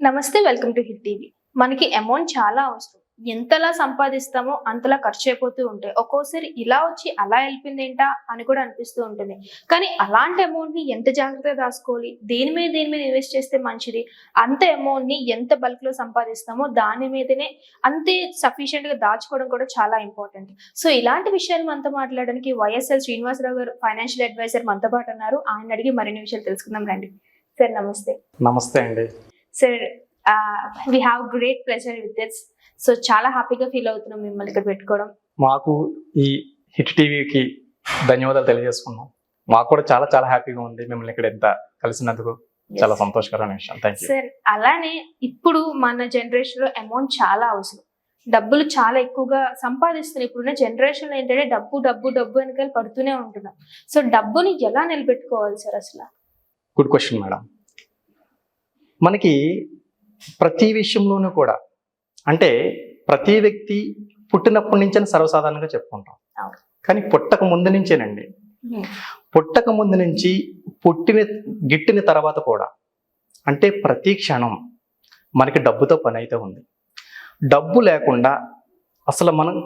నమస్తే welcome to hit TV. మనకి amount చాలా అవసరం. ఎంతలా సంపాదిస్తామో అంతలా ఖర్చు అయిపోతూ ఉంటాయి ఒక్కోసారి ఇలా వచ్చి అలా వెళ్ళిపోయింది ఏంటా అని కూడా అనిపిస్తూ ఉంటుంది. కానీ అలాంటి అమౌంట్ని ఎంత జాగ్రత్తగా దాచుకోవాలి? దేని మీద దేని మీద ఇన్వెస్ట్ చేస్తే మంచిది? అంత అమౌంట్ని ఎంత బల్క్లో సంపాదిస్తామో దాని మీదనే అంతే సఫిషియెంట్గా దాచుకోవడం కూడా చాలా ఇంపార్టెంట్. సో ఇలాంటి విషయాలు మనతో మాట్లాడడానికి వైఎస్ఎల్ శ్రీనివాసరావు గారు ఫైనాన్షియల్ అడ్వైజర్ మనతో పాటు ఉన్నారు. ఆయన అడిగి మరిన్ని విషయాలు తెలుసుకుందాం రండి. సార్ నమస్తే. నమస్తే అండి. Sir we have great pleasure with this so చాలా హ్యాపీగా ఫీల్ అవుతున్నాం మిమ్మల్ని ఇక్కడ పెట్టుకోవడం. మాకు ఈ హిట్ టీవీకి ధన్యవాదాలు తెలియజేసుకున్నాం. మాకు కూడా చాలా చాలా హ్యాపీగా ఉంది మిమ్మల్ని ఇక్కడ ఎంత కలిసినందుకు. చాలా సంతోషకరమైన విషయం. థ్యాంక్ యూ సార్ అలానే ఇప్పుడు మన జనరేషన్లో అమౌంట్ చాలా అవసరం. డబ్బులు చాలా ఎక్కువగా సంపాదిస్తున్నాయి. ఇప్పుడున్న జనరేషన్లో ఏంటంటే డబ్బు డబ్బు డబ్బు వెనకాల పడుతూనే ఉంటున్నాం. సో డబ్బుని ఎలా నిలబెట్టుకోవాలి సార్ అసలు? గుడ్ క్వశ్చన్ మేడం మనకి ప్రతి విషయంలోనూ కూడా అంటే ప్రతి వ్యక్తి పుట్టినప్పటి నుంచే సర్వసాధారణంగా చెప్పుకుంటాం. కానీ పుట్టక ముందు నుంచేనండి. పుట్టక ముందు నుంచి పుట్టిన గిట్టిన తర్వాత కూడా అంటే ప్రతి క్షణం మనకి డబ్బుతో పని అయితే ఉంది. డబ్బు లేకుండా అసలు మనం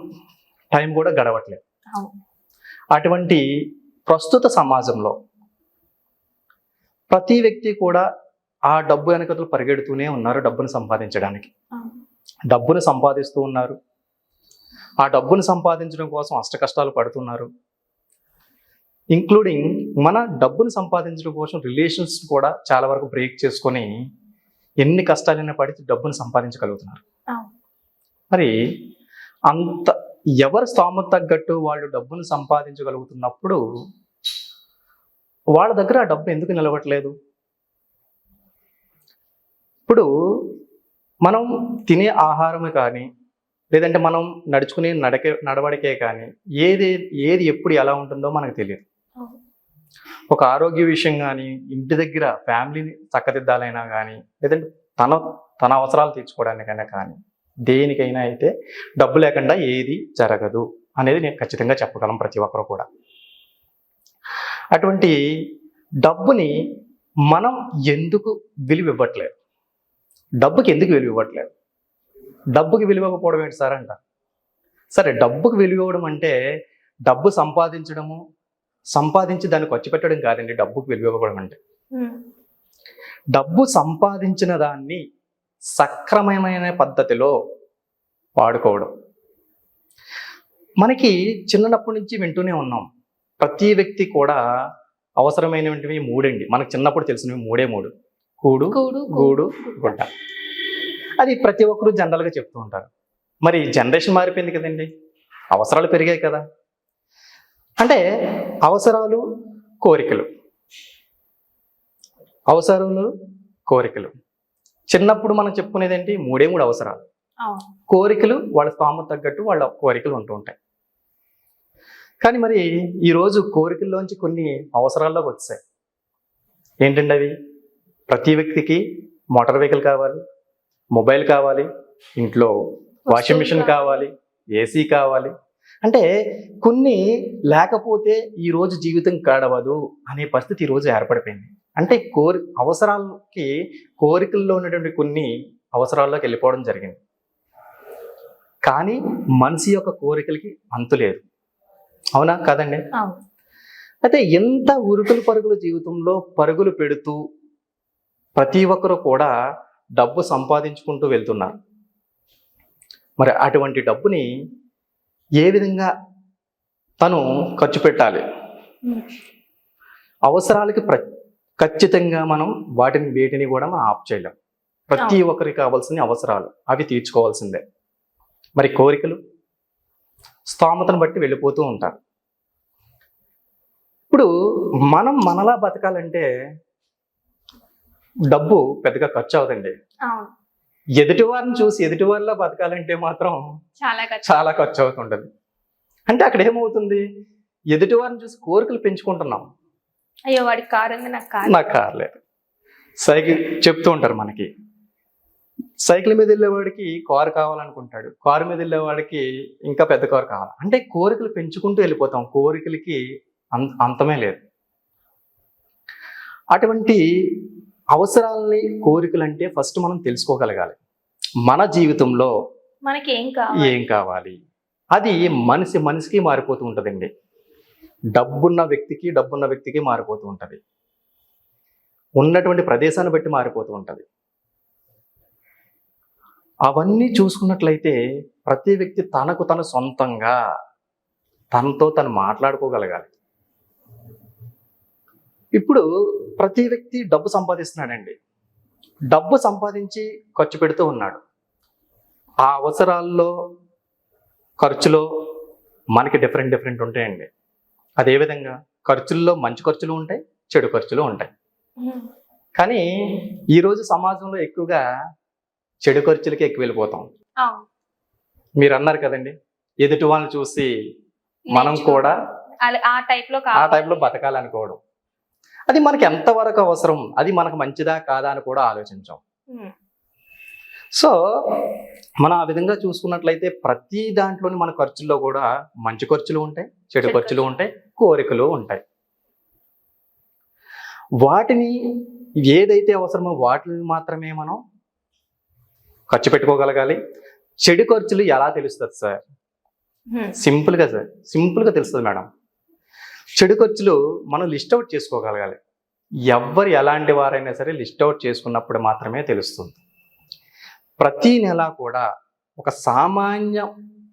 టైం కూడా గడవట్లేదు. అటువంటి ప్రస్తుత సమాజంలో ప్రతి వ్యక్తి కూడా ఆ డబ్బు వెనకతలు పరిగెడుతూనే ఉన్నారు డబ్బును సంపాదించడానికి. డబ్బును సంపాదిస్తూ ఉన్నారు. ఆ డబ్బును సంపాదించడం కోసం అష్ట కష్టాలు పడుతున్నారు. ఇంక్లూడింగ్ మన డబ్బును సంపాదించడం కోసం రిలేషన్స్ కూడా చాలా వరకు బ్రేక్ చేసుకొని ఎన్ని కష్టాలైనా పడి డబ్బును సంపాదించగలుగుతున్నారు. మరి అంత ఎవరి స్తోమత తగ్గట్టు వాళ్ళు డబ్బును సంపాదించగలుగుతున్నప్పుడు వాళ్ళ దగ్గర ఆ డబ్బు ఎందుకు నిలవట్లేదు ఇప్పుడు మనం తినే ఆహారమే కానీ లేదంటే మనం నడుచుకునే నడకే నడవడికే కానీ ఏది ఏది ఎప్పుడు ఎలా ఉంటుందో మనకు తెలియదు. ఒక ఆరోగ్య విషయం కానీ ఇంటి దగ్గర ఫ్యామిలీని చక్కదిద్దాలైనా కానీ లేదంటే తన తన అవసరాలు తీర్చుకోవడానికైనా కానీ దేనికైనా అయితే డబ్బు లేకుండా ఏది జరగదు అనేది నేను ఖచ్చితంగా చెప్పగలం ప్రతి ఒక్కరు కూడా. అటువంటి డబ్బుని మనం ఎందుకు విలువ ఇవ్వట్లేదు డబ్బుకి ఎందుకు విలువ ఇవ్వట్లేదు? డబ్బుకి విలువ ఇవ్వకపోవడం ఏంటి సార్ అంట? సరే డబ్బుకి విలువ ఇవ్వడం అంటే డబ్బు సంపాదించడము సంపాదించి దాన్ని ఖర్చు పెట్టడం కాదండి డబ్బుకి విలువ ఇవ్వడం అంటే. డబ్బు సంపాదించిన దాన్ని సక్రమమైన పద్ధతిలో వాడుకోవడం. మనకి చిన్నప్పటి నుంచి వింటూనే ఉన్నాం. ప్రతి వ్యక్తి కూడా అవసరమైనవి మూడండి. మనకు చిన్నప్పుడు తెలిసినవి మూడే మూడు. కూడు కూడు గూడు గుడ్డ. అది ప్రతి ఒక్కరు జనరల్గా చెప్తూ ఉంటారు. మరి జనరేషన్ మారిపోయింది కదండి. అవసరాలు పెరిగాయి కదా. అంటే అవసరాలు కోరికలు. అవసరాలు కోరికలు. చిన్నప్పుడు మనం చెప్పుకునేది ఏంటి మూడే మూడు అవసరాలు. కోరికలు వాళ్ళ స్తోమత తగ్గట్టు వాళ్ళ కోరికలు ఉంటూ ఉంటాయి. కానీ మరి ఈరోజు కోరికల్లోంచి కొన్ని అవసరాల్లోకి వచ్చాయి. ఏంటండి అవి? ప్రతి వ్యక్తికి మోటార్ వెహికల్ కావాలి మొబైల్ కావాలి ఇంట్లో వాషింగ్ మిషన్ కావాలి. ఏసీ కావాలి. అంటే కొన్ని లేకపోతే ఈ రోజు జీవితం గడవదు అనే పరిస్థితి ఈరోజు ఏర్పడిపోయింది. అంటే కోరి అవసరాలకి కోరికల్లో ఉన్నటువంటి కొన్ని అవసరాల్లోకి వెళ్ళిపోవడం జరిగింది. కానీ మనిషి యొక్క కోరికలకి అంతు లేదు. అవునా? కాదండి. అయితే ఎంత ఉరుకులు పరుగుల జీవితంలో పరుగులు పెడుతూ ప్రతి ఒక్కరు కూడా డబ్బు సంపాదించుకుంటూ వెళ్తున్నారు. మరి అటువంటి డబ్బుని ఏ విధంగా తను ఖర్చు పెట్టాలి. అవసరాలకి ప్ర ఖచ్చితంగా మనం వాటిని వేటిని కూడా మనం ఆఫ్ చేయలేం. ప్రతి ఒక్కరికి కావాల్సిన అవసరాలు అవి తీర్చుకోవాల్సిందే. మరి కోరికలు? స్తోమతను బట్టి వెళ్ళిపోతూ ఉంటారు. ఇప్పుడు మనం మనలా బతకాలంటే డబ్బు పెద్దగా ఖర్చు అవుదండి అవును. ఎదుటి వారిని చూసి ఎదుటి వారిలా బతకాలంటే మాత్రం చాలా ఖర్చు. చాలా ఖర్చు అవుతుంటది అంటే అక్కడ ఏమవుతుంది ఎదుటి వారిని చూసి కోరికలు పెంచుకుంటున్నాం. అయ్యో వాడికి కారు ఉంది నాకు కారు నాకు కార్లేదు సైకిల్ చెప్తూ ఉంటారు మనకి. సైకిల్ మీద వెళ్ళేవాడికి కారు కావాలనుకుంటాడు. కారు మీద వెళ్ళేవాడికి ఇంకా పెద్ద కారు కావాలి. అంటే కోరికలు పెంచుకుంటూ వెళ్ళిపోతాం. కోరికలకి అంతమే లేదు. అటువంటి అవసరాలని కోరికలు అంటే ఫస్ట్ మనం తెలుసుకోగలగాలి. మన జీవితంలో మనకి ఏం కావాలి? ఏం కావాలి? అది మనిషి మనిషికి మారిపోతూ ఉంటుందండి. డబ్బున్న వ్యక్తికి డబ్బున్న వ్యక్తికి మారిపోతూ ఉంటుంది. ఉన్నటువంటి ప్రదేశాన్ని బట్టి మారిపోతూ ఉంటుంది. అవన్నీ చూసుకున్నట్లయితే ప్రతి వ్యక్తి తనకు తను సొంతంగా తనతో తను మాట్లాడుకోగలగాలి. ఇప్పుడు ప్రతి వ్యక్తి డబ్బు సంపాదిస్తున్నాడండి. డబ్బు సంపాదించి ఖర్చు పెడుతూ ఉన్నాడు. ఆ అవసరాల్లో ఖర్చులో మనకి డిఫరెంట్ డిఫరెంట్ ఉంటాయండి. అదే విధంగా ఖర్చుల్లో మంచి ఖర్చులు ఉంటాయి చెడు ఖర్చులు ఉంటాయి. కానీ ఈరోజు సమాజంలో ఎక్కువగా చెడు ఖర్చులకి ఎక్కువ వెళ్ళిపోతాం. మీరు అన్నారు కదండి ఎదుటి వాళ్ళని చూసి మనం కూడా ఆ టైప్లో బతకాలనుకోవడం. అది మనకి ఎంతవరకు అవసరం? అది మనకు మంచిదా కాదా అని కూడా ఆలోచించాం. సో మనం ఆ విధంగా చూసుకున్నట్లయితే ప్రతి దాంట్లోని మన ఖర్చుల్లో కూడా మంచి ఖర్చులు ఉంటాయి చెడు ఖర్చులు ఉంటాయి కోరికలు ఉంటాయి. వాటిని ఏదైతే అవసరమో వాటిని మాత్రమే మనం ఖర్చు పెట్టుకోగలగాలి. చెడు ఖర్చులు ఎలా తెలుస్తుంది సార్. సింపుల్గా సార్ సింపుల్గా తెలుస్తుంది మేడం. చెడు ఖర్చులు మనం లిస్ట్ అవుట్ చేసుకోగలగాలి. ఎవ్వరు ఎలాంటి వారైనా సరే లిస్ట్ అవుట్ చేసుకున్నప్పుడు మాత్రమే తెలుస్తుంది. ప్రతి నెల కూడా ఒక సామాన్య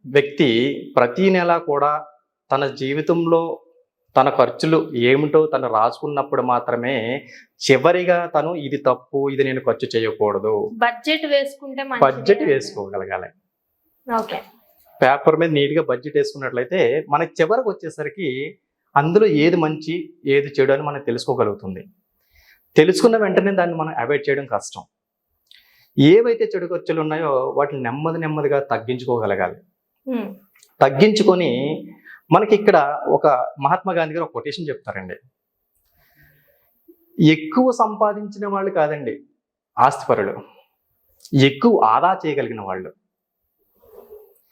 వ్యక్తి ప్రతి నెల కూడా తన జీవితంలో తన ఖర్చులు ఏమిటో తను రాసుకున్నప్పుడు మాత్రమే చివరిగా తను ఇది తప్పు ఇది నేను ఖర్చు చేయకూడదు. బడ్జెట్ వేసుకుంటే బడ్జెట్. వేసుకోగలగాలి. ఓకే. పేపర్ మీద నీట్గా బడ్జెట్ వేసుకున్నట్లయితే మనకి చివరికి వచ్చేసరికి అందులో ఏది మంచి ఏది చెడు అని మనం తెలుసుకోగలుగుతుంది. తెలుసుకున్న వెంటనే దాన్ని మనం అవాయిడ్ చేయడం కష్టం. ఏవైతే చెడు ఖర్చులు ఉన్నాయో వాటిని నెమ్మది నెమ్మదిగా తగ్గించుకోగలగాలి. తగ్గించుకొని మనకి ఇక్కడ ఒక మహాత్మా గాంధీ గారు ఒక కొటేషన్ చెప్తారండి. ఎక్కువ సంపాదించిన వాళ్ళు కాదండి ఆస్తిపరులు. ఎక్కువ ఆదా చేయగలిగిన వాళ్ళు.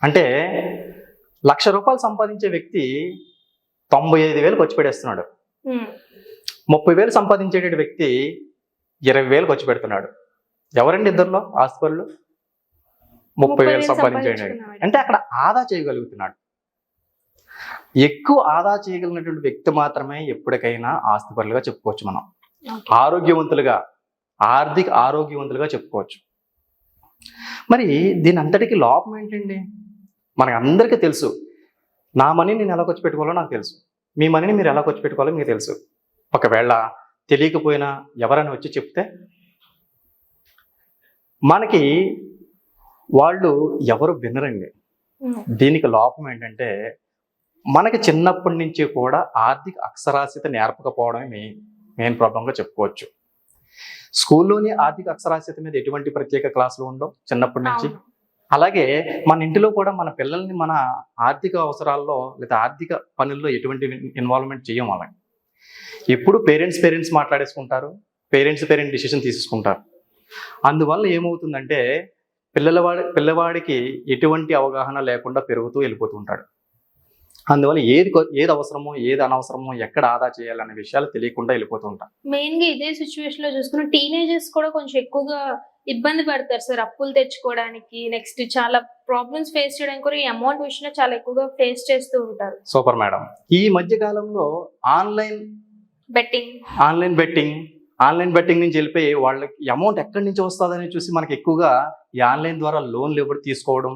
అంటే లక్ష రూపాయలు సంపాదించే వ్యక్తి తొంభై ఐదు వేలు ఖర్చు పెట్టేస్తున్నాడు. ఉమ్. ముప్పై వేలు సంపాదించే వ్యక్తి ఇరవై వేలు ఖర్చు పెడుతున్నాడు. ఎవరండి ఇద్దరిలో? ఆస్తిపరులు ముప్పై వేలు సంపాదించేయండి. అంటే అక్కడ ఆదా చేయగలుగుతున్నాడు. ఎక్కువ ఆదా చేయగలిగినటువంటి వ్యక్తి మాత్రమే ఎప్పటికైనా ఆస్తిపరులుగా చెప్పుకోవచ్చు మనం. ఆరోగ్యవంతులుగా ఆర్థిక ఆరోగ్యవంతులుగా చెప్పుకోవచ్చు. మరి దీని అంతటికి లోపం ఏంటండి? మనకు అందరికీ తెలుసు. నా మనీని నేను ఎలా ఖర్చు పెట్టుకోవాలో నాకు తెలుసు. మీ మనీని మీరు ఎలా ఖర్చు పెట్టుకోవాలో మీకు తెలుసు ఒకవేళ తెలియకపోయినా ఎవరైనా వచ్చి చెప్తే మనకి వాళ్ళు ఎవరు వినరండి. దీనికి లోపం ఏంటంటే మనకి చిన్నప్పటి నుంచి కూడా ఆర్థిక అక్షరాస్యత నేర్పకపోవడమే మెయిన్ మెయిన్ ప్రాబ్లంగా చెప్పుకోవచ్చు స్కూల్లోని ఆర్థిక అక్షరాస్యత మీద ఎటువంటి ప్రత్యేక క్లాసులు ఉండవు చిన్నప్పటి నుంచి. అలాగే మన ఇంటిలో కూడా మన పిల్లల్ని మన ఆర్థిక అవసరాల్లో లేదా ఆర్థిక పనుల్లో ఎటువంటి ఇన్వాల్వ్మెంట్ చేయం వాళ్ళని ఎప్పుడు పేరెంట్స్ పేరెంట్స్ మాట్లాడేసుకుంటారు పేరెంట్స్ పేరెంట్ డిసిషన్ తీసుకుంటారు. అందువల్ల ఏమవుతుందంటే పిల్లలవాడి పిల్లవాడికి ఎటువంటి అవగాహన లేకుండా పెరుగుతూ వెళ్ళిపోతూ ఉంటాడు. అందువల్ల ఏది ఏది అవసరమో ఏది అనవసరమో ఎక్కడ ఆదా చేయాలనే విషయాలు తెలియకుండా వెళ్ళిపోతూ ఉంటారు. మెయిన్గా ఇదే సిచ్యువేషన్లో చూసుకున్న టీనేజర్స్ కూడా కొంచెం ఎక్కువగా ఇబ్బంది పడతారు సార్ అప్పులు తెచ్చుకోవడానికి. నెక్స్ట్ చాలా ప్రాబ్లమ్స్ ఫేస్ చేయడానికి కూడా ఈ అమౌంట్ విషయంలో చాలా ఎక్కువగా ఫేస్ చేస్తూ ఉంటారు. సూపర్ మేడం ఈ మధ్య కాలంలో online betting online betting online betting నుంచి వెళ్ళిపోయి వాళ్ళకి అమౌంట్ ఎక్కడి నుంచి వస్తుందని చూసి మనకి ఎక్కువగా ఈ ఆన్లైన్ ద్వారా లోన్లు ఇవ్వడం తీసుకోవడం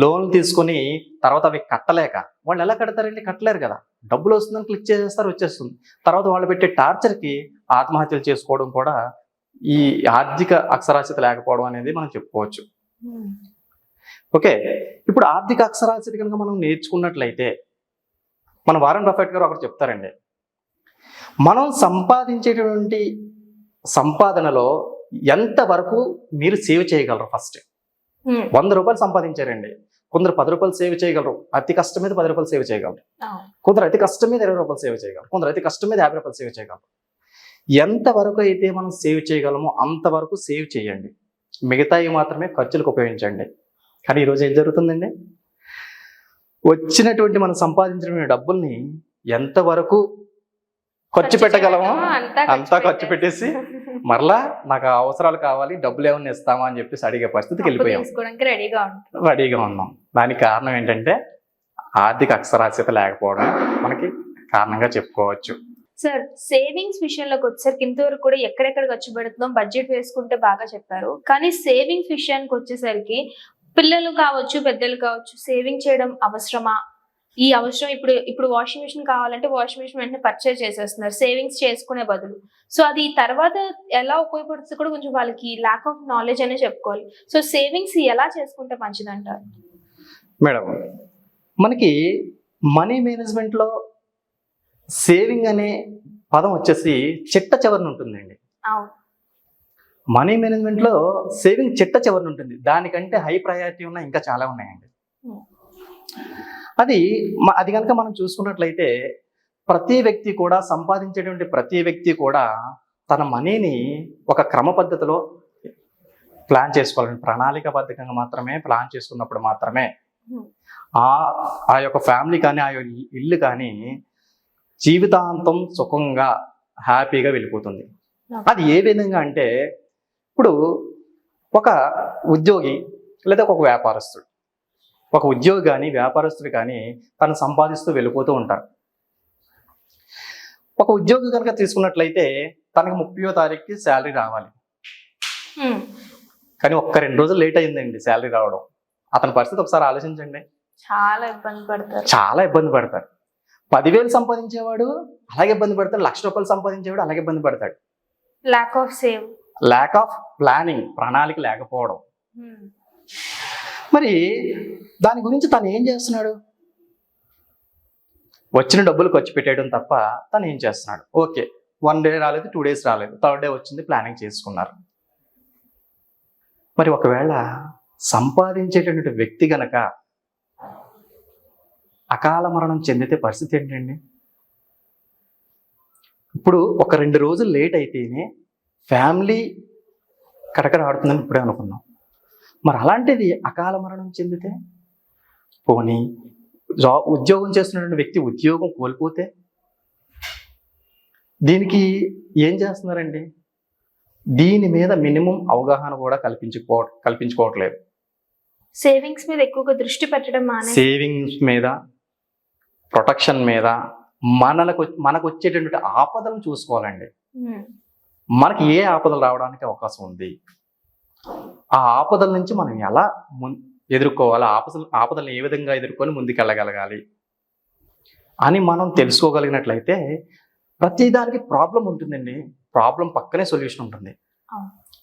లోన్లు తీసుకొని తర్వాత అవి కట్టలేక వాళ్ళు ఎలా కడతారండి? కట్టలేరు కదా. డబ్బులు వస్తుందని క్లిక్ చేసేస్తారు వచ్చేస్తుంది. తర్వాత వాళ్ళు పెట్టే టార్చర్కి ఆత్మహత్యలు చేసుకోవడం కూడా ఈ ఆర్థిక అక్షరాస్యత లేకపోవడం అనేది మనం చెప్పుకోవచ్చు. ఓకే ఇప్పుడు ఆర్థిక అక్షరాస్యత కనుక మనం నేర్చుకున్నట్లయితే మన వారన్ బఫెట్ గారు ఒకటి చెప్తారండి. మనం సంపాదించేటువంటి సంపాదనలో ఎంత వరకు మీరు సేవ్ చేయగలరు ఫస్ట్? వంద రూపాయలు సంపాదించారండి. కొందరు పది రూపాయలు సేవ్ చేయగలరు. అతి కష్టం మీద పది రూపాయలు సేవ్ చేయగలరు. కొందరు అతి కష్టం మీద ఇరవై రూపాయలు సేవ్ చేయగలరు. కొందరు అతి కష్టం మీద యాభై రూపాయలు సేవ్ చేయగలరు. ఎంత వరకు అయితే మనం సేవ్ చేయగలమో అంతవరకు సేవ్ చేయండి. మిగతాయి మాత్రమే ఖర్చులకు ఉపయోగించండి. కానీ ఈరోజు ఏం జరుగుతుందండి? వచ్చినటువంటి మనం సంపాదించిన డబ్బుల్ని ఎంతవరకు ఖర్చు పెట్టగలమో అంతా ఖర్చు పెట్టేసి. మరలా నాకు అవసరాలు కావాలి డబ్బులు ఏమన్నా ఇస్తామా అని చెప్పేసి అడిగే పరిస్థితికి వెళ్ళిపోయాం. రెడీగా ఉన్నాం. దానికి కారణం ఏంటంటే ఆర్థిక అక్షరాస్యత లేకపోవడం మనకి కారణంగా చెప్పుకోవచ్చు. సార్ సేవింగ్స్ విషయంలోకి వచ్చేసరికి ఇంతవరకు కూడా ఎక్కడెక్కడ ఖర్చు పెడుతున్నాం బడ్జెట్ వేసుకుంటే బాగా చెప్పారు. కానీ సేవింగ్స్ విషయానికి వచ్చేసరికి పిల్లలు కావచ్చు పెద్దలు కావచ్చు సేవింగ్ చేయడం అవసరమా? ఈ అవసరం ఇప్పుడు ఇప్పుడు వాషింగ్ మిషన్ కావాలంటే వాషింగ్ మిషన్ వెంటనే పర్చేజ్ చేసేస్తున్నారు. సేవింగ్స్ చేసుకునే బదులు. సో అది తర్వాత ఎలా ఉపయోగపడుతుంది కూడా కొంచెం వాళ్ళకి ల్యాక్ ఆఫ్ నాలెడ్జ్ అనే చెప్పుకోవాలి. సో సేవింగ్స్ ఎలా చేసుకుంటే మంచిదంటారు? మేడం మనకి మనీ మేనేజ్మెంట్లో సేవింగ్ అనే పదం వచ్చేసి చిట్ట చివరిన ఉంటుందండి. మనీ మేనేజ్మెంట్లో సేవింగ్ చిట్ట చివరిన ఉంటుంది. దానికంటే హై ప్రయారిటీ ఉన్న ఇంకా చాలా ఉన్నాయండి. అది అది కనుక మనం చూసుకున్నట్లయితే ప్రతి వ్యక్తి కూడా సంపాదించేటువంటి ప్రతి వ్యక్తి కూడా తన మనీని ఒక క్రమ పద్ధతిలో ప్లాన్ చేసుకోవాలండి. ప్రణాళికాబద్ధంగా మాత్రమే ప్లాన్ చేసుకున్నప్పుడు మాత్రమే. ఆ ఆ యొక్క ఫ్యామిలీ కానీ ఆ యొక్క ఇల్లు కానీ జీవితాంతం సుఖంగా హ్యాపీగా వెళ్ళిపోతుంది. అది ఏ విధంగా అంటే ఇప్పుడు ఒక ఉద్యోగి లేదా ఒక వ్యాపారస్తుడు ఒక ఉద్యోగి కానీ వ్యాపారస్తుడు కానీ తను సంపాదిస్తూ వెళ్ళిపోతూ ఉంటారు. ఒక ఉద్యోగి కనుక తీసుకున్నట్లయితే తనకి ముప్పయో తారీఖుకి శాలరీ రావాలి. కానీ ఒక్క రెండు రోజులు లేట్ అయిందండి శాలరీ రావడం. అతని పరిస్థితి ఒకసారి ఆలోచించండి. చాలా ఇబ్బంది పడతారు. చాలా ఇబ్బంది పడతాడు పదివేలు సంపాదించేవాడు అలాగే ఇబ్బంది పడతాడు. లక్ష రూపాయలు సంపాదించేవాడు అలాగే ఇబ్బంది పడతాడు. Lack of save lack of planning ప్రణాళిక లేకపోవడం. మరి దాని గురించి తను ఏం చేస్తున్నాడు? వచ్చిన డబ్బులు ఖర్చు పెట్టేయడం తప్ప తను ఏం చేస్తున్నాడు? ఓకే వన్ డే రాలేదు టూ డేస్ రాలేదు. థర్డ్ డే వచ్చింది ప్లానింగ్ చేసుకున్నారు. మరి ఒకవేళ సంపాదించేటటువంటి వ్యక్తి గనక అకాల మరణం చెందితే పరిస్థితి ఏంటండి? ఇప్పుడు ఒక రెండు రోజులు లేట్ అయితేనే ఫ్యామిలీ కడకడ ఆడుతుందని ఇప్పుడే అనుకున్నాం. మరి అలాంటిది అకాల మరణం చెందితే? పోనీ జా ఉద్యోగం చేస్తున్నటువంటి వ్యక్తి ఉద్యోగం కోల్పోతే? దీనికి ఏం చేస్తున్నారండి? దీని మీద మినిమం అవగాహన కూడా కల్పించుకో కల్పించుకోవట్లేదు. సేవింగ్స్ మీద ఎక్కువగా దృష్టి పెట్టడం సేవింగ్స్ మీద ప్రొటెక్షన్ మీద మనలకు మనకు వచ్చేటటువంటి ఆపదలను చూసుకోవాలండి. మనకి ఏ ఆపదలు రావడానికి అవకాశం ఉంది? ఆ ఆపదల నుంచి మనం ఎలా ఎదుర్కోవాలి? ఆపదలు ఆపదలను ఏ విధంగా ఎదుర్కొని ముందుకెళ్ళగలగాలి? అని మనం తెలుసుకోగలిగినట్లయితే ప్రతిదానికి ప్రాబ్లం ఉంటుందండి. ప్రాబ్లం పక్కనే సొల్యూషన్ ఉంటుంది.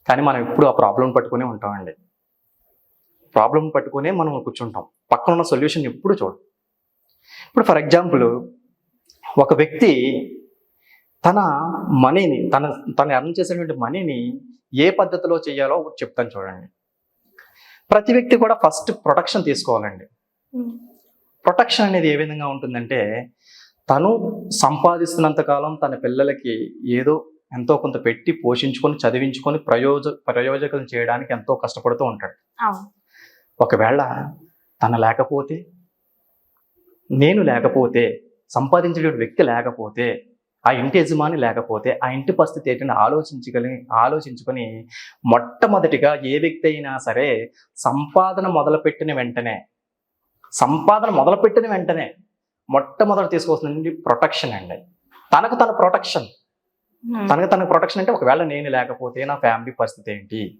కానీ మనం ఎప్పుడు ఆ ప్రాబ్లం పట్టుకునే ఉంటామండి. ప్రాబ్లం పట్టుకునే మనం కూర్చుంటాం. పక్కన ఉన్న సొల్యూషన్ ఎప్పుడు చూడం ఇప్పుడు ఫర్ ఎగ్జాంపుల్ ఒక వ్యక్తి తన మనీని తన తను ఎర్న్ చేసినటువంటి మనీని ఏ పద్ధతిలో చేయాలో ఒకటి చెప్తాను చూడండి. ప్రతి వ్యక్తి కూడా ఫస్ట్ ప్రొటెక్షన్ తీసుకోవాలండి. ప్రొటెక్షన్ అనేది ఏ విధంగా ఉంటుందంటే తను సంపాదిస్తున్నంత కాలం తన పిల్లలకి ఏదో ఎంతో కొంత పెట్టి పోషించుకొని చదివించుకొని ప్రయోజ ప్రయోజకం చేయడానికి ఎంతో కష్టపడుతూ ఉంటాడు. ఒకవేళ తన లేకపోతే నేను లేకపోతే సంపాదించే వ్యక్తి లేకపోతే ఆ ఇంటి యజమాని లేకపోతే ఆ ఇంటి పరిస్థితి ఏంటంటే ఆలోచించగలి ఆలోచించుకొని మొట్టమొదటిగా ఏ వ్యక్తి అయినా సరే సంపాదన మొదలుపెట్టిన వెంటనే సంపాదన మొదలుపెట్టిన వెంటనే మొట్టమొదటి తీసుకోవాల్సింది ప్రొటెక్షన్ అండి. తనకు తన ప్రొటెక్షన్. తనకు తనకు ప్రొటెక్షన్ అంటే ఒకవేళ నేను లేకపోతే నా ఫ్యామిలీ పరిస్థితి ఏంటి?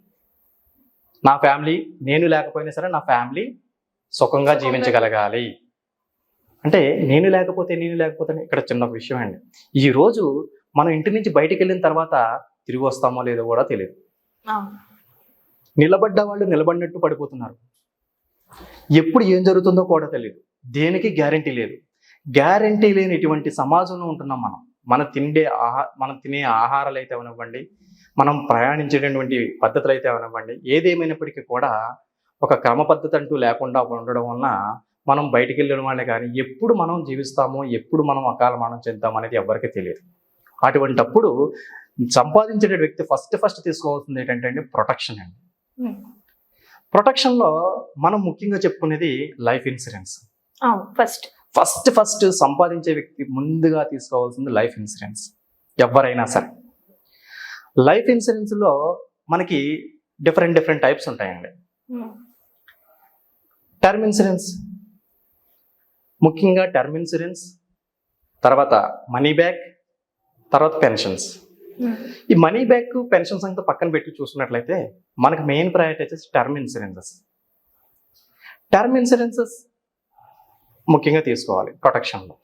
నా ఫ్యామిలీ నేను లేకపోయినా సరే నా ఫ్యామిలీ సుఖంగా జీవించగలగాలి. అంటే నేను లేకపోతే నేను లేకపోతే ఇక్కడ చిన్న విషయం అండి. ఈ రోజు మనం ఇంటి నుంచి బయటికి వెళ్ళిన తర్వాత తిరిగి వస్తామో లేదో కూడా తెలియదు. నిలబడ్డ వాళ్ళు నిలబడినట్టు పడిపోతున్నారు. ఎప్పుడు ఏం జరుగుతుందో కూడా తెలియదు. దేనికి గ్యారంటీ లేదు. గ్యారంటీ లేని ఇటువంటి సమాజంలో ఉంటున్నాం మనం. మన తిండే ఆహా మనం తినే ఆహారాలు అయితే అవనివ్వండి మనం ప్రయాణించేటటువంటి పద్ధతులు అయితే అవనివ్వండి ఏదేమైనప్పటికీ కూడా ఒక క్రమ పద్ధతి అంటూ లేకుండా ఉండడం వలన మనం బయటికి వెళ్ళిన వాళ్ళే కానీ ఎప్పుడు మనం జీవిస్తామో ఎప్పుడు మనం అకాల మరణం చెందుతాం అనేది ఎవరికీ తెలియదు. అటువంటప్పుడు సంపాదించే వ్యక్తి ఫస్ట్ ఫస్ట్ తీసుకోవాల్సింది ఏంటంటే ప్రొటెక్షన్ అండి. ప్రొటెక్షన్లో మనం ముఖ్యంగా చెప్పుకునేది life insurance first first first సంపాదించే వ్యక్తి ముందుగా తీసుకోవాల్సింది లైఫ్ ఇన్సూరెన్స్ ఎవరైనా సరే. లైఫ్ ఇన్సూరెన్స్లో మనకి డిఫరెంట్ డిఫరెంట్ టైప్స్ ఉంటాయండి. టర్మ్ ఇన్సూరెన్స్ ముఖ్యంగా టర్మ్ ఇన్సూరెన్స్ తర్వాత మనీ బ్యాక్ తర్వాత పెన్షన్స్. ఈ మనీ బ్యాక్ పెన్షన్స్ అంతా పక్కన పెట్టి చూసుకున్నట్లయితే మనకి మెయిన్ ప్రయారిటీ వచ్చేసి టర్మ్ ఇన్సూరెన్సెస్ టర్మ్ ఇన్సూరెన్సెస్ ముఖ్యంగా తీసుకోవాలి ప్రొటెక్షన్లో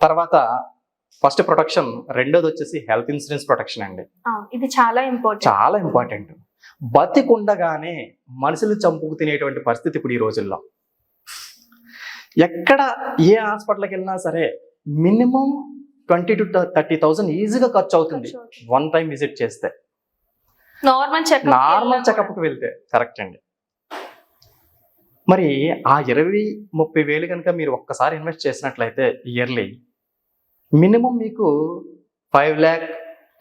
తర్వాత ఫస్ట్ ప్రొటెక్షన్ రెండోది వచ్చేసి హెల్త్ ఇన్సూరెన్స్ ప్రొటెక్షన్ అండి. ఇది చాలా ఇంపార్టెంట్ చాలా ఇంపార్టెంట్ బతికుండగానే మనుషులు చంపుకు తినేటువంటి పరిస్థితి ఇప్పుడు ఈ రోజుల్లో. ఎక్కడ ఏ హాస్పిటల్కి వెళ్ళినా సరే minimum twenty to thirty thousand ఈజీగా ఖర్చు అవుతుంది. వన్ టైం విజిట్ చేస్తే. నార్మల్ చెకప్ నార్మల్ చెకప్కి వెళ్తే కరెక్ట్ అండి. మరి ఆ ఇరవై ముప్పై వేలు కనుక మీరు ఒక్కసారి ఇన్వెస్ట్ చేసినట్లయితే ఇయర్లీ మినిమం మీకు five lakh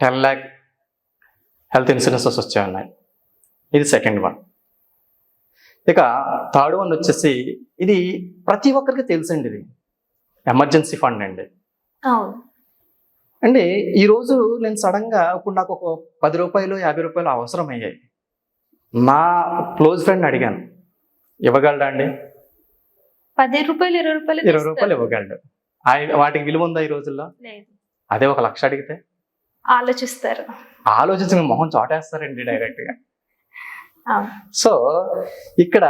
ten lakh health insurances వచ్చాయి ఉన్నాయి. ఇది సెకండ్ వన్. ఇక థర్డ్ వన్ వచ్చేసి ఇది ప్రతి ఒక్కరికి తెలుసండి ఇది. ఎమర్జెన్సీ ఫండ్ అండి. అవును. అంటే ఈ రోజు నేను సడన్గా ఇప్పుడు నాకు ఒక పది రూపాయలు యాభై రూపాయలు అవసరం అయ్యాయి నా క్లోజ్ ఫ్రెండ్ అడిగాను. ఇవ్వగలడా అండి పది రూపాయలు ఇరవై రూపాయలు ఇరవై రూపాయలు ఇవ్వగలడు. వాటికి విలువ ఉందా ఈ రోజుల్లో? అదే ఒక లక్ష అడిగితే? ఆలోచిస్తారు. ఆలోచించి మీ మొహం చాటేస్తారండి డైరెక్ట్గా అవును సో ఇక్కడ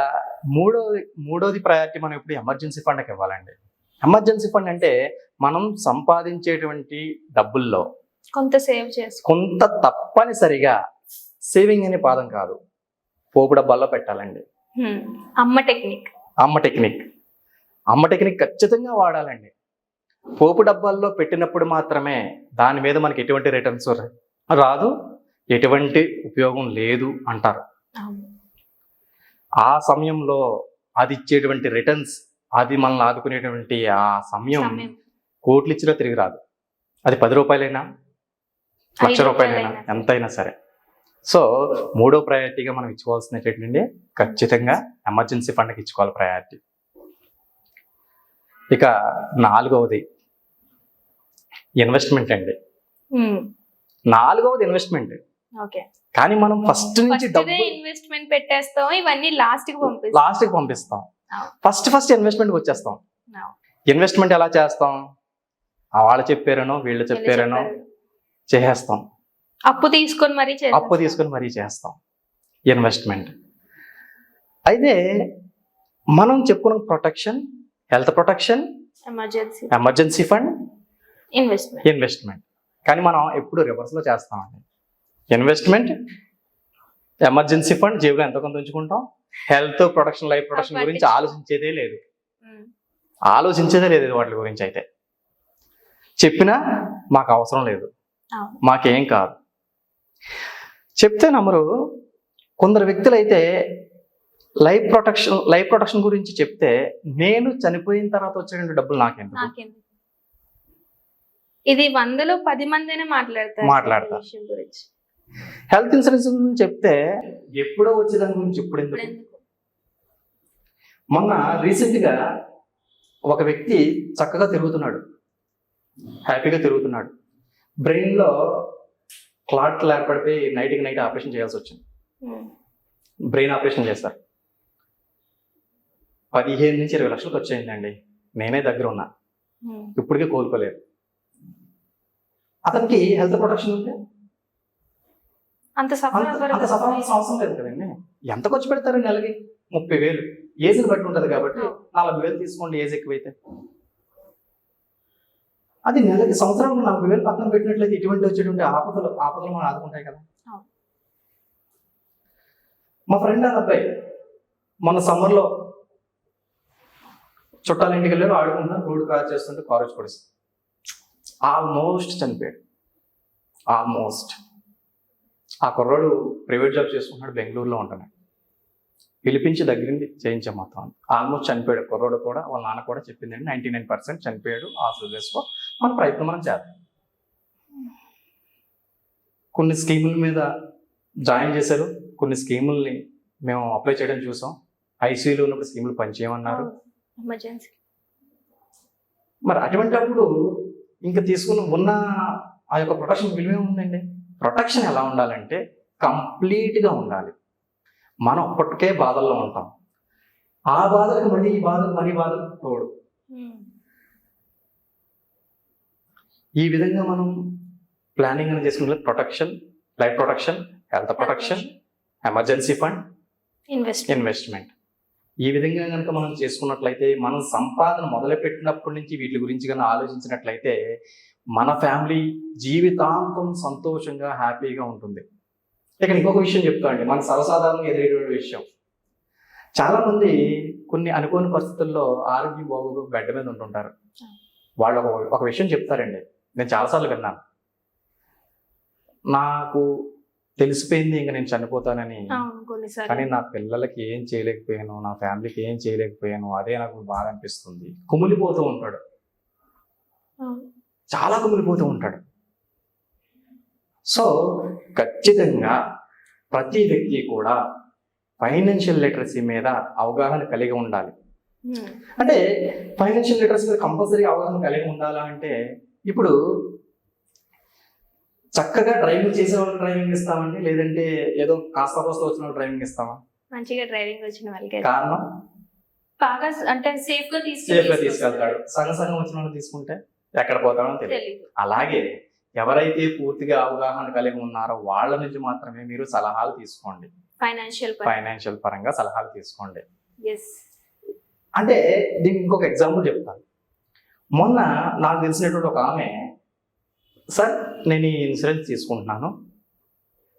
మూడో మూడోది ప్రయారిటీ మనం ఇప్పుడు ఎమర్జెన్సీ ఫండ్కి ఇవ్వాలండి. ఎమర్జెన్సీ ఫండ్ అంటే మనం సంపాదించేటువంటి డబ్బుల్లో కొంత సేవ్ చేసుకో కొంత తప్పనిసరిగా సేవింగ్ అనే పాదం కాదు. పోపు డబ్బాల్లో పెట్టాలండి. అమ్మ టెక్నిక్ అమ్మ టెక్నిక్ అమ్మ టెక్నిక్ ఖచ్చితంగా వాడాలండి. పోపు డబ్బాల్లో పెట్టినప్పుడు మాత్రమే దాని మీద మనకి ఎటువంటి రిటర్న్స్ రాదు. ఎటువంటి ఉపయోగం లేదు అంటారు. ఆ సమయంలో అది ఇచ్చేటువంటి రిటర్న్స్ అది మనల్ని ఆదుకునేటువంటి ఆ సమయం కోట్లు ఇచ్చినా తిరిగి రాదు. అది పది రూపాయలైనా లక్ష రూపాయలైనా. ఎంతైనా సరే. సో మూడో ప్రయారిటీగా మనం ఇచ్చుకోవాల్సినటువంటి ఖచ్చితంగా ఎమర్జెన్సీ ఫండ్కి ఇచ్చుకోవాలి ప్రయారిటీ ఇక నాలుగవది ఇన్వెస్ట్మెంట్ అండి. నాలుగవది ఇన్వెస్ట్మెంట్ కానీ మనం ఫస్ట్ నుంచి ఇన్వెస్ట్మెంట్ పెట్టేస్తాం ఇవన్నీ లాస్ట్కి పంపిస్తాం. లాస్ట్కి పంపిస్తాం. అవును. ఫస్ట్ ఫస్ట్ ఇన్వెస్ట్మెంట్కి వచ్చేస్తాం. ఇన్వెస్ట్మెంట్ ఎలా చేస్తాం? వాళ్ళు చెప్పారనో వీళ్ళు చెప్పారనో చెప్పారు. చేసేస్తాం. అప్పు తీసుకొని మరీ అప్పు తీసుకొని మరీ చేస్తాం. ఇన్వెస్ట్మెంట్ అయితే మనం చెప్పుకున్న protection health protection emergency emergency fund investment investment కానీ మనం ఎప్పుడు రివర్స్లో చేస్తామండి. ఇన్వెస్ట్మెంట్ ఎమర్జెన్సీ ఫండ్ జేబులో ఎంత కొంత ఉంచుకుంటాం. హెల్త్ ప్రొటెక్షన్ లైఫ్ ప్రొటెక్షన్ గురించి. ఆలోచించేదే లేదు. ఆలోచించేదే లేదు వాటి గురించి అయితే. చెప్పినా మాకు అవసరం లేదు. మాకేం కాదు. చెప్తే నమ్మరు కొందరు వ్యక్తులు అయితే లైఫ్ ప్రొటెక్షన్ లైఫ్ ప్రొటెక్షన్ గురించి చెప్తే నేను చనిపోయిన తర్వాత వచ్చేటువంటి డబ్బులు నాకెందుకు? ఇది వందలో పది మందినే మాట్లాడతారు మాట్లాడతారు. హెల్త్ ఇన్సూరెన్స్ గురించి చెప్తే ఎప్పుడో వచ్చేదాని గురించి ఇప్పుడు ఎందుకు? మొన్న రీసెంట్గా ఒక వ్యక్తి చక్కగా తిరుగుతున్నాడు. హ్యాపీగా తిరుగుతున్నాడు. బ్రెయిన్లో క్లాట్లు ఏర్పడిపోయి నైట్కి నైట్ ఆపరేషన్ చేయాల్సి వచ్చింది. బ్రెయిన్ ఆపరేషన్ చేస్తారు పదిహేను నుంచి ఇరవై లక్షలు ఖర్చు అయిందండి నేనే దగ్గర ఉన్నా. ఉమ్. ఇప్పటికే కోలుకోలేదు అతనికి హెల్త్ ప్రొటెక్షన్ ఉంటే? అంత అవ్వాల్సిన అవసరం లేదు కదండి. ఎంత ఖర్చు పెడతారు నెలకి? ముప్పై వేలు. ఏజ్ని బట్టి ఉంటది కాబట్టి నలభై వేలు తీసుకోండి ఏజ్ ఎక్కువైతే. అది నెలకి సంవత్సరంలో నలభై వేలు పక్కన పెట్టినట్లయితే ఇటువంటి వచ్చేటువంటి ఆపదలు ఆపదలు మనం ఆదుకుంటాయి కదా. మా ఫ్రెండ్ అని అబ్బాయి మొన్న సమ్మర్లో చుట్టాల ఇంటికి వెళ్ళారు ఆడుకుంటున్నారు రోడ్డు క్రాస్ చేస్తుంటే కారు వచ్చి పడిస్తుంది ఆల్మోస్ట్ చనిపోయాడు. ఆల్మోస్ట్ ఆ కుర్రాడు ప్రైవేట్ జాబ్ చేసుకుంటున్నాడు బెంగళూరులో ఉంటున్నాడు. పిలిపించి దగ్గరుండి చేయించాం మొత్తం ఆల్మోస్ట్ చనిపోయాడు. కుర్రోడు కూడా వాళ్ళ నాన్న కూడా చెప్పిందండి నైంటీ నైన్ పర్సెంట్ చనిపోయాడు. ఆశలు చేసుకో మన ప్రయత్నం మనం చేద్దాం. కొన్ని స్కీముల మీద జాయిన్ చేశారు. కొన్ని స్కీముల్ని మేము అప్లై చేయడం చూసాం. ఐసీయూలో ఉన్నప్పుడు స్కీములు పనిచేయమన్నారు. ఎమర్జెన్సీ. మరి అటువంటప్పుడు ఇంకా తీసుకుని ఉన్న ఆ యొక్క ప్రొటెక్షన్ విలువే ఉందండి ప్రొటెక్షన్ ఎలా ఉండాలంటే కంప్లీట్గా ఉండాలి. మనం ఒక్కటికే బాధల్లో ఉంటాం. ఆ బాధకు మళ్ళీ ఈ బాధకు మళ్ళీ బాధకు తోడు. ఈ విధంగా మనం ప్లానింగ్ అని చేసుకుంటే protection life protection health protection emergency fund invest investment. ఈ విధంగా కనుక మనం చేసుకున్నట్లయితే మనం సంపాదన మొదలుపెట్టినప్పటి నుంచి వీటి గురించి కనుక ఆలోచించినట్లయితే మన ఫ్యామిలీ జీవితాంతం సంతోషంగా హ్యాపీగా ఉంటుంది. ఇక్కడ ఇంకొక విషయం చెప్తా అండి. మన సర్వసాధారణంగా ఎదురయ్యే విషయం. చాలా మంది కొన్ని అనుకోని పరిస్థితుల్లో ఆరోగ్యం బాగోక బెడ్ మీద ఉంటుంటారు. వాళ్ళు ఒక ఒక విషయం చెప్తారండి. నేను చాలాసార్లు విన్నాను. నాకు తెలిసిపోయింది ఇంకా నేను చనిపోతానని. కానీ నా పిల్లలకి ఏం చేయలేకపోయాను నా ఫ్యామిలీకి ఏం చేయలేకపోయాను అదే నాకు బాధ అనిపిస్తుంది. కుమిలిపోతూ ఉంటాడు. చాలా కుమిలిపోతూ ఉంటాడు. సో ఖచ్చితంగా ప్రతి వ్యక్తి కూడా ఫైనాన్షియల్ లిటరసీ మీద అవగాహన కలిగి ఉండాలి. ఉమ్. అంటే ఫైనాన్షియల్ లిటరసీ మీద కంపల్సరీ అవగాహన కలిగి ఉండాలా అంటే ఇప్పుడు చక్కగా డ్రైవింగ్ చేసే వాళ్ళకి డ్రైవింగ్ ఇస్తామండి లేదంటే ఏదో కాస్త కోస్త వచ్చిన వాళ్ళు డ్రైవింగ్ ఇస్తామా? మంచిగా డ్రైవింగ్ వచ్చిన వాళ్ళకి. కారణం? బాగా అంటే సేఫ్గా సేఫ్గా తీసుకెళ్తాడు. సగం సగం వచ్చిన వాళ్ళు తీసుకుంటే? ఎక్కడ పోతాడో తెలియదు. అలాగే ఎవరైతే పూర్తిగా అవగాహన కలిగి ఉన్నారో వాళ్ళ నుంచి మాత్రమే మీరు సలహాలు తీసుకోండి. ఫైనాన్షియల్ ఫైనాన్షియల్ పరంగా సలహాలు తీసుకోండి. అంటే దీనికి ఇంకొక ఎగ్జాంపుల్ చెప్తాను. మొన్న నాకు తెలిసినటువంటి ఒక ఆమె సార్ నేను ఈ ఇన్సూరెన్స్ తీసుకుంటున్నాను.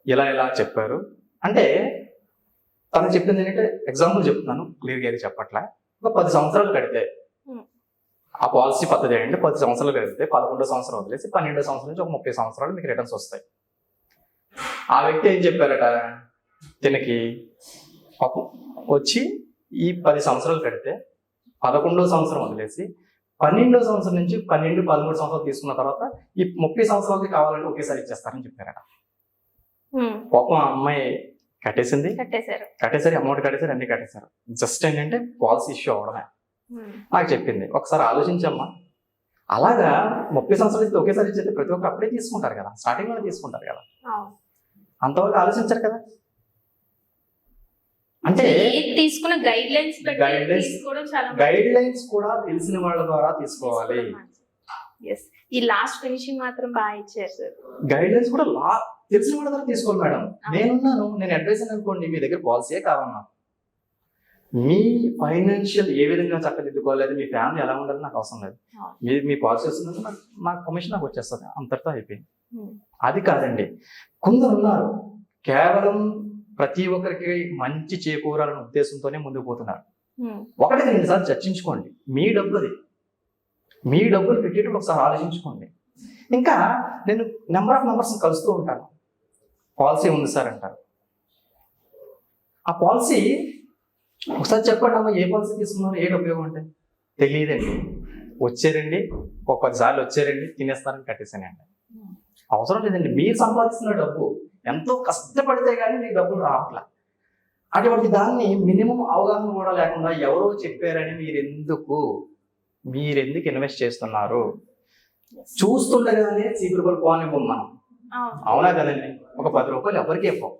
ఇలా ఇలా చెప్పారు. అంటే తను చెప్పింది ఏంటంటే ఎగ్జాంపుల్ చెప్తున్నాను. క్లియర్గా ఏది చెప్పట్లే? ఒక పది సంవత్సరాలు కడితే. ఆ పాలసీ పద్ధతి ఏంటంటే పది సంవత్సరాలు కడితే పదకొండో సంవత్సరం వదిలేసి పన్నెండో సంవత్సరం నుంచి ఒక ముప్పై సంవత్సరాలు మీకు రిటర్న్స్ వస్తాయి. ఆ వ్యక్తి ఏం చెప్పారట? దీనికి పాపం వచ్చి ఈ పది సంవత్సరాలు కడితే పదకొండో సంవత్సరం వదిలేసి పన్నెండో సంవత్సరం నుంచి పన్నెండు పదమూడు సంవత్సరాలు తీసుకున్న తర్వాత ఈ ముప్పై సంవత్సరాలకి కావాలంటే ఒకేసారి ఇచ్చేస్తారని చెప్పారట. పాపం ఆ అమ్మాయి కట్టేసింది. కట్టేశారు. కట్టేసరి అమౌంట్ కట్టేసరి అన్ని కట్టేశారు. జస్ట్ ఏంటంటే పాలసీ ఇష్యూ అవడమే. నాకు చెప్పింది ఒకసారి ఆలోచించమ్మా. అలాగా ముప్పై సంవత్సరాలు ఇస్తే ఒకేసారి ఇచ్చేది ప్రతి ఒక్కరు అప్పుడే తీసుకుంటారు కదా స్టార్టింగ్లోనే తీసుకుంటారు కదా. అంతవరకు ఆలోచించారు కదా. అంటే తీసుకున్న గైడ్ లైన్స్ తీసుకోవడం చాలా గైడ్ లైన్స్ కూడా తెలిసిన వాళ్ళ ద్వారా తీసుకోవాలి. ఈ లాస్ట్ ఫినిషింగ్ మాత్రం బాగా ఇచ్చారు సార్. గైడ్ లైన్స్ కూడా లా తెలిసిన వాళ్ళ ద్వారా తీసుకోవాలి మేడం. నేనున్నాను నేను అడ్వైస్ అనుకోండి మీ దగ్గర పాలసీయే కావాలన్నా మీ ఫైనాన్షియల్ ఏ విధంగా చక్కదిద్దుకోవాలి? మీ ఫ్యామిలీ ఎలా ఉండాలి నాకు అవసరం లేదు. అవును. మీ మీ పాలసీ నాకు నాకు కమిషన్ నాకు వచ్చేస్తుంది. అంతటితో అయిపోయింది. అది కాదండి. కొందరు ఉన్నారు. కేవలం ప్రతి ఒక్కరికి మంచి చేకూరాలనే ఉద్దేశంతోనే ముందుకు పోతున్నారు. ఒకటి రెండుసార్లు చర్చించుకోండి. మీ డబ్బు అది మీ డబ్బులు పెట్టేటప్పుడు ఒకసారి ఆలోచించుకోండి. ఇంకా నేను నెంబర్ ఆఫ్ మెంబర్స్ కలుస్తూ ఉంటాను. పాలసీ ఉంది సార్ అంటారు. ఆ పాలసీ ఒకసారి చెప్పండి అమ్మా ఏ పాలసీ తీసుకున్నారు? ఏంటి ఉపయోగం అంటే? తెలియదండి వచ్చారండి ఒక పదిసార్లు వచ్చారండి తినేస్తారని కట్టేసానండి అవసరం లేదండి. మీరు సంపాదిస్తున్న డబ్బు ఎంతో కష్టపడితే కానీ మీకు డబ్బులు రావట్లే. అటువంటి దాన్ని మినిమం అవగాహన కూడా లేకుండా ఎవరో చెప్పారని మీరు ఎందుకు మీరు ఎందుకు ఇన్వెస్ట్ చేస్తున్నారు. చూస్తుండగానే చీపురు పోనివ్వం మనం. అవును. అవునా కదండి? ఒక పది రూపాయలు ఎవరికి ఇవ్వం.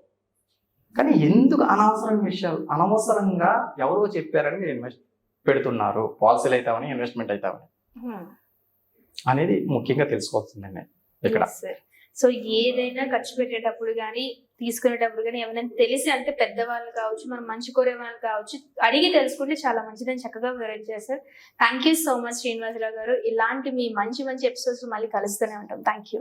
కానీ ఎందుకు అనవసరం విషయాలు? అనవసరంగా ఎవరో చెప్పారని మీరు ఇన్వెస్ట్ పెడుతున్నారు. పాలసీలు అవుతామని ఇన్వెస్ట్మెంట్ అవుతామని. అనేది ముఖ్యంగా తెలుసుకోవాల్సిందండి ఇక్కడ. సో ఏదైనా ఖర్చు పెట్టేటప్పుడు కానీ తీసుకునేటప్పుడు కానీ ఏమైనా తెలిసి అంటే పెద్దవాళ్ళు కావచ్చు మనం మంచి కోరే వాళ్ళు కావచ్చు అడిగి తెలుసుకుంటే చాలా మంచిదని చక్కగా వివరించారు sir thank you so much Srinivasarao గారు. ఇలాంటి మీ మంచి మంచి ఎపిసోడ్స్ మళ్ళీ కలుస్తూనే ఉంటాం. Thank you